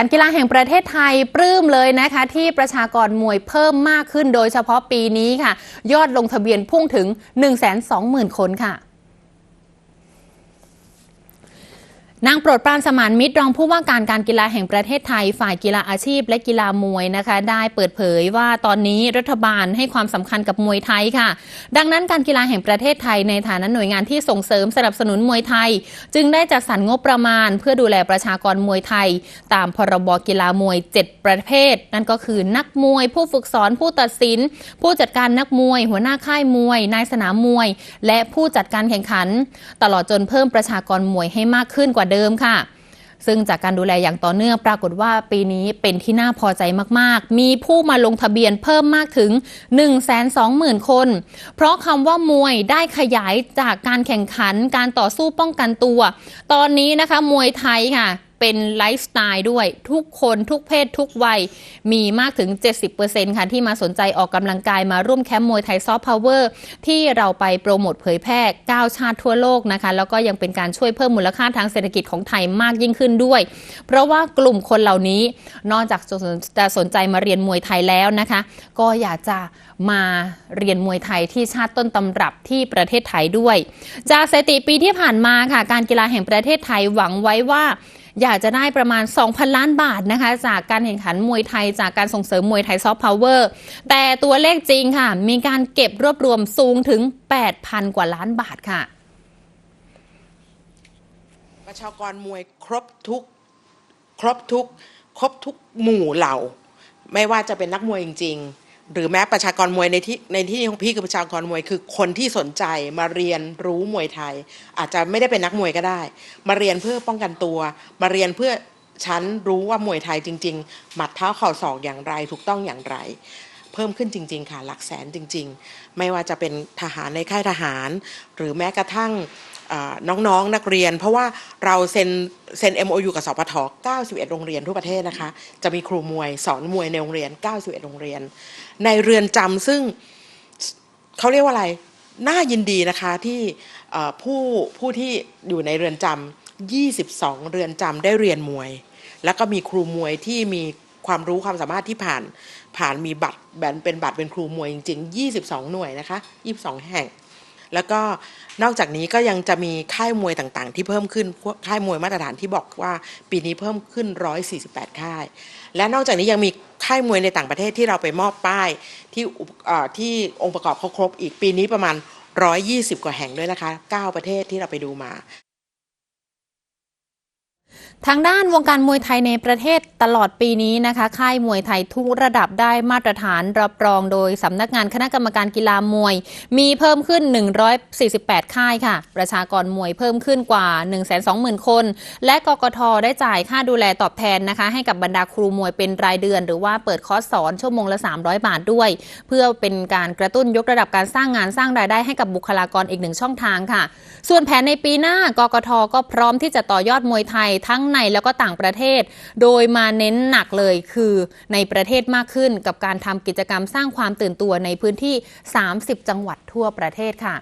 การกีฬาแห่งประเทศไทยปลื้มเลยนะคะ ที่ประชากรมวยเพิ่มมากขึ้นโดยเฉพาะปีนี้ค่ะ ยอดลงทะเบียนพุ่งถึง 120,000 คนค่ะ นางโปรดปรานสมานมิตรรองผู้ว่าการการกีฬาแห่งประเทศไทย ฝ่ายกีฬาอาชีพ และกีฬามวยนะคะ ได้เปิดเผยว่าตอนนี้รัฐบาลให้ความสำคัญกับมวยไทยค่ะ ดังนั้นการกีฬาแห่งประเทศไทยในฐานะหน่วยงานที่ส่งเสริมสนับสนุนมวยไทย จึงได้จัดสรรงบประมาณ เพื่อดูแลประชากรมวยไทย ตามพรบกีฬามวย 7 ประเภท นั่นก็คือนักมวย ผู้ฝึกสอนผู้ตัดสิน ผู้จัดการนักมวย หัวหน้าค่ายมวย นายสนามมวย และผู้จัดการแข่งขัน ตลอดจนเพิ่มประชากรมวยให้มากขึ้นกว่าเดิมค่ะ ซึ่งจากการดูแลอย่างต่อเนื่องปรากฏว่าปีนี้เป็นที่น่าพอใจมาก ๆ มีผู้มาลงทะเบียนเพิ่มมากถึง 120,000 คน เพราะคำว่ามวยได้ขยายจากการแข่งขันการต่อสู้ป้องกันตัว ตอนนี้นะคะมวยไทยค่ะ เป็นไลฟ์สไตล์ด้วยทุกคนทุกเพศทุกวัย มีมากถึง 70%ค่ะ ที่มาสนใจออกกำลังกายมาร่วมแคมป์มวยไทยซอฟต์พาวเวอร์ที่เราไปโปรโมทเผยแพร่9ชาติทั่วโลกนะคะ แล้วก็ยังเป็นการช่วยเพิ่มมูลค่าทางเศรษฐกิจของไทยมากยิ่งขึ้นด้วย เพราะว่ากลุ่มคนเหล่านี้นอกจากจะสนใจมาเรียนมวยไทยแล้วนะคะ ก็อยากจะมาเรียนมวยไทยที่ชาติต้นตำรับที่ประเทศไทยด้วย จากสถิติปีที่ผ่านมาค่ะ การกีฬาแห่งประเทศไทยหวังไว้ว่า อยากจะได้ประมาณ 2,000 ล้านบาทนะคะ จากการแข่งขันมวยไทย จากการส่งเสริมมวยไทยซอฟต์พาวเวอร์แต่ตัวเลขจริงค่ะ มีการเก็บรวบรวมสูงถึง 8,000 กว่าล้านบาทค่ะประชากรมวยครบทุกครบทุก ครบทุกหมู่เหล่า ไม่ว่าจะเป็นนักมวยจริง ๆ หรือแม้ประชากรมวยในที่ในที่ของพี่คือประชากรมวย คือคนที่สนใจมาเรียนรู้มวยไทย อาจจะไม่ได้เป็นนักมวยก็ได้ มาเรียนเพื่อป้องกันตัว มาเรียนเพื่อฉันรู้ว่ามวยไทยจริง ๆ หมัดเท้าเข่าศอกอย่างไร ถูกต้องอย่างไร เพิ่มขึ้นจริง ๆ ค่ะหลักแสนจริง ๆ ไม่ว่าจะเป็นทหารในค่ายทหาร หรือแม้กระทั่ง น้องๆนนักเรียน เพราะว่าเราเซ็นเซ็น MOU กับสปท91 โรงเรียนทั่วประเทศนะคะ จะมีครูมวยสอนมวยในโรงเรียน 91 โรงเรียน ในเรือนจำซึ่งเขาเรียกว่าอะไร น่ายินดีนะคะที่ผู้ผู้ที่อยู่ในเรือนจำ22 เรือนจำได้เรียนมวย แล้วก็มีครูมวยที่มีความรู้ความสามารถที่ผ่านผ่านมีบัตรแบนเป็นบัตรเป็นครูมวยจริง ๆ 22 หน่วยนะคะ 22 แห่ง แล้วก็นอกจากนี้ก็ยังจะมีค่ายมวยต่างๆ ที่เพิ่มขึ้นพวกค่ายมวยมาตรฐานที่บอกว่าปีนี้เพิ่มขึ้น 148 ค่าย และนอกจากนี้ยังมีค่ายมวยในต่างประเทศที่เราไปมอบป้ายที่ที่องค์ประกอบเขาครบอีกปีนี้ประมาณ 120 กว่าแห่งด้วยนะคะ 9 ประเทศที่เราไปดูมา ทางด้านวงการมวยไทยในประเทศตลอดปีนี้นะคะ ค่ายมวยไทยทุกระดับได้มาตรฐานรับรองโดยสำนักงานคณะกรรมการกีฬามวย มีเพิ่มขึ้น 148 ค่ายค่ะ ประชากรมวยเพิ่มขึ้นกว่า 120,000 คน และกกทได้จ่ายค่าดูแลตอบแทนนะคะ ให้กับบรรดาครูมวยเป็นรายเดือน หรือว่าเปิดคอร์สสอนชั่วโมงละ 300 บาทด้วย เพื่อเป็นการกระตุ้นยกระดับการสร้างงานสร้างรายได้ให้กับบุคลากรอีกหนึ่งช่องทางค่ะ ส่วนแผนในปีหน้ากกทก็พร้อมที่จะต่อยอดมวยไทยทั้งในแล้วก็ต่างประเทศ โดยมาเน้นหนักเลยคือในประเทศมากขึ้นกับการทำกิจกรรมสร้างความตื่นตัวในพื้นที่ 30 จังหวัดทั่วประเทศค่ะ